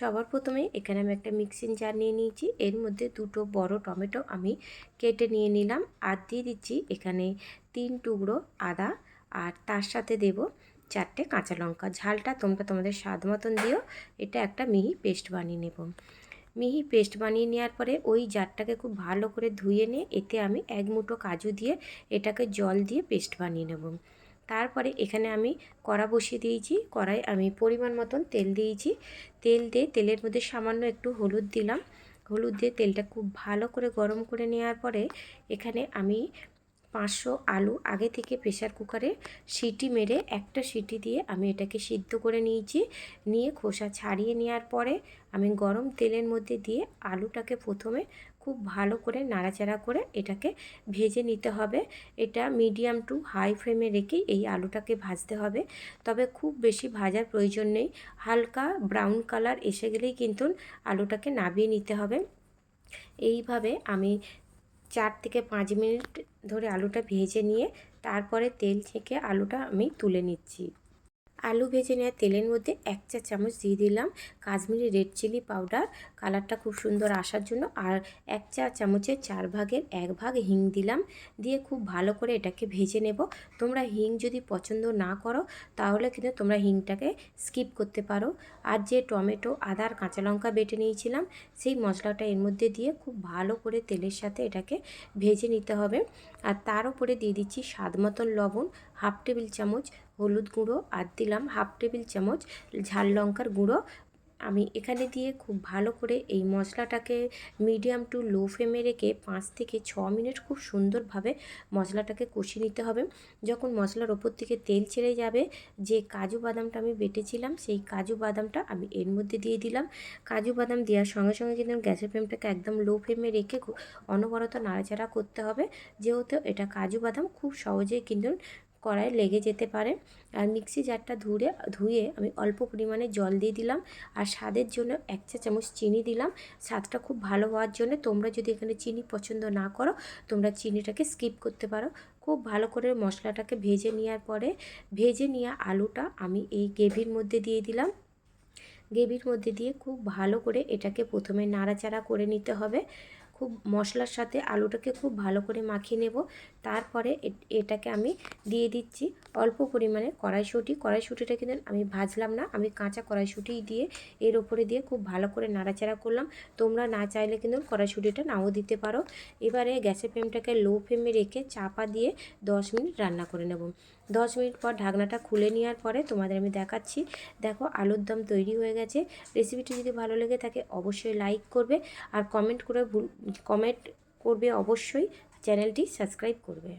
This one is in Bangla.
সবার প্রথমে এখানে আমি একটা মিক্সিং জার নিয়ে নিয়েছি। এর মধ্যে দুটো বড় টমেটো আমি কেটে নিয়ে নিলাম আর দিয়ে দিচ্ছি এখানে তিন টুকরো আদা আর তার সাথে দেব চারটে কাঁচা লঙ্কা। ঝালটা তোমরা তোমাদের স্বাদ মতন দিও, এটা একটা মিহি পেস্ট বানিয়ে নেব। মিহি পেস্ট বানিয়ে নেওয়ার পরে ওই জারটাকে খুব ভালো করে ধুয়ে নিয়ে এতে আমি এক মুঠো কাজু দিয়ে এটাকে জল দিয়ে পেস্ট বানিয়ে নেব। তারপরে এখানে আমি কড়া বসিয়ে দিয়েছি, কড়াই আমি পরিমাণ মতন তেল দিয়েছি। তেল দিয়ে তেলের মধ্যে সামান্য একটু হলুদ দিলাম। হলুদ দিয়ে তেলটা খুব ভালো করে গরম করে নেওয়ার পরে এখানে আমি পাঁচশো আলু আগে থেকে প্রেশার কুকারে সিটি মেরে একটা সিটি দিয়ে আমি এটাকে সিদ্ধ করে নিয়েছি। নিয়ে খোসা ছাড়িয়ে নেওয়ার পরে আমি গরম তেলের মধ্যে দিয়ে আলুটাকে প্রথমে খুব ভালো করে নাড়াচাড়া করে এটাকে ভেজে নিতে হবে। এটা মিডিয়াম টু হাই ফ্লেমে রেখে এই আলুটাকে ভাজতে হবে। তবে খুব বেশি ভাজার প্রয়োজন নেই। হালকা ব্রাউন কালার এসে গেলেই কিন্তু আলুটাকে নাবিয়ে নিতে হবে। এইভাবে আমি চার থেকে পাঁচ মিনিট ধরে আলুটা ভেজে নিয়ে তারপরে তেল থেকে আলুটা আমি তুলে নিচ্ছি। আলু ভেজে নেওয়া তেলের মধ্যে এক চা চামচ দিয়ে দিলাম কাশ্মীরি রেড চিলি পাউডার। কালারটা খুব সুন্দর আসার জন্য আর এক চা চামচের চার ভাগের এক ভাগ হিং দিলাম। দিয়ে খুব ভালো করে এটাকে ভেজে নেব। তোমরা হিং যদি পছন্দ না করো তাহলে কিন্তু তোমরা হিংটাকে স্কিপ করতে পারো। আর যে টমেটো আদার কাঁচা লঙ্কা বেটে নিয়েছিলাম সেই মশলাটা এর মধ্যে দিয়ে খুব ভালো করে তেলের সাথে এটাকে ভেজে নিতে হবে। আর তার উপরে দিয়ে দিচ্ছি স্বাদ মতন লবণ হাফ টেবিল চামচ হলুদ গুঁড়ো আর দিলাম হাফ টেবিল চামচ ঝাল লঙ্কার গুঁড়ো। আমি এখানে দিয়ে খুব ভালো করে এই মশলাটাকে মিডিয়াম টু লো ফ্লেমে রেখে পাঁচ থেকে ছ মিনিট খুব সুন্দরভাবে মশলাটাকে কষিয়ে নিতে হবে। যখন মশলার ওপর থেকে তেল ছেড়ে যাবে, যে কাজু বাদামটা আমি বেটেছিলাম, সেই কাজু বাদামটা আমি এর মধ্যে দিয়ে দিলাম। কাজু বাদাম দেওয়ার সঙ্গে সঙ্গে কিন্তু গ্যাসের ফ্লেমটাকে একদম লো ফ্লেমে রেখে অনবরত নাড়াচাড়া করতে হবে। যেহেতু এটা কাজু বাদাম, খুব সহজেই কিন্তু কড়াইয়ে লেগে যেতে পারে। আর মিক্সি জারটা ধুয়ে ধুয়ে আমি অল্প পরিমাণে জল দিয়ে দিলাম। আর স্বাদের জন্য এক চা চামচ চিনি দিলাম। স্বাদটা খুব ভালো হওয়ার জন্য তোমরা যদি এখানে চিনি পছন্দ না করো, তোমরা চিনিটাকে স্কিপ করতে পারো। খুব ভালো করে মশলাটাকে ভেজে নেওয়ার পরে, ভেজে নেওয়া আলুটা আমি এই গ্রেভির মধ্যে দিয়ে দিলাম। গ্রেভির মধ্যে দিয়ে খুব ভালো করে এটাকে প্রথমে নাড়াচাড়া করে নিতে হবে। খুব মশলার সাথে আলুটাকে খুব ভালো করে মাখিয়ে নেব। তারপরে এটাকে আমি দিয়ে দিচ্ছি অল্প পরিমাণে কড়াইশুঁটি। কড়াইশুঁটিটা কিন্তু আমি ভাজলাম না, আমি কাঁচা কড়াইশুঁটি দিয়ে এর ওপরে দিয়ে খুব ভালো করে নাড়াচাড়া করলাম। তোমরা না চাইলে কিন্তু কড়াইশুঁটিটা নাও দিতে পারো। এবারে গ্যাসের ফ্লেমটাকে লো ফ্লেমে রেখে চাপা দিয়ে দশ মিনিট রান্না করে নেব। দশ মিনিট পর ঢাকনাটা খুলে নেওয়ার পরে তোমাদের আমি দেখাচ্ছি। দেখো আলুর দম তৈরি হয়ে গেছে। রেসিপিটি যদি ভালো লেগে থাকে অবশ্যই লাইক করবে আর কমেন্ট করে কমেন্ট করবে অবশ্যই চ্যানেলটি সাবস্ক্রাইব করবে।